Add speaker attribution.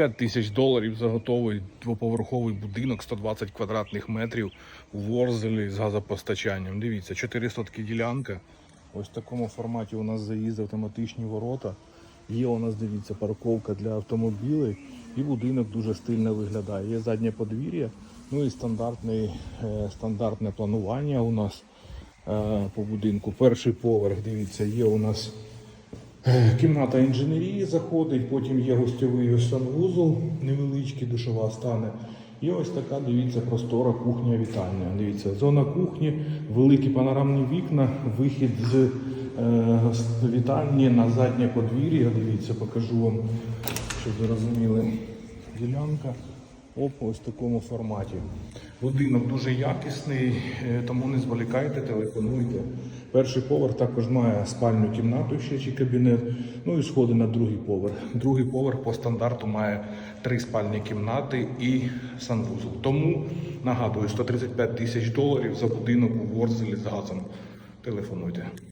Speaker 1: 5 тисяч доларів за готовий двоповерховий будинок 120 квадратних метрів у Ворзелі з газопостачанням. Дивіться, 4 сотки ділянка. Ось в такому форматі у нас заїзд автоматичні ворота. Є у нас, дивіться, парковка для автомобілів і будинок дуже стильно виглядає. Є заднє подвір'я, ну і стандартний, е, стандартне планування у нас е, по будинку. Перший поверх, дивіться, є у нас Кімната інженерії заходить, потім є гостьовий санвузол, невеличкий, душова стане. І ось така, дивіться, простора кухня вітальня. Дивіться, зона кухні, великі панорамні вікна, вихід з е, гос- вітальні на заднє подвір'я. Дивіться, покажу вам, щоб ви розуміли. Ділянка. Оп, ось такому форматі. Будинок дуже якісний, е, тому не зволікайте, телефонуйте. Перший поверх також має спальню кімнату ще чи кабінет, ну і сходи на другий поверх. Другий поверх по стандарту має три спальні кімнати і санвузол. Тому нагадую, 135 тисяч доларів за будинок у Ворзелі з газом. Телефонуйте.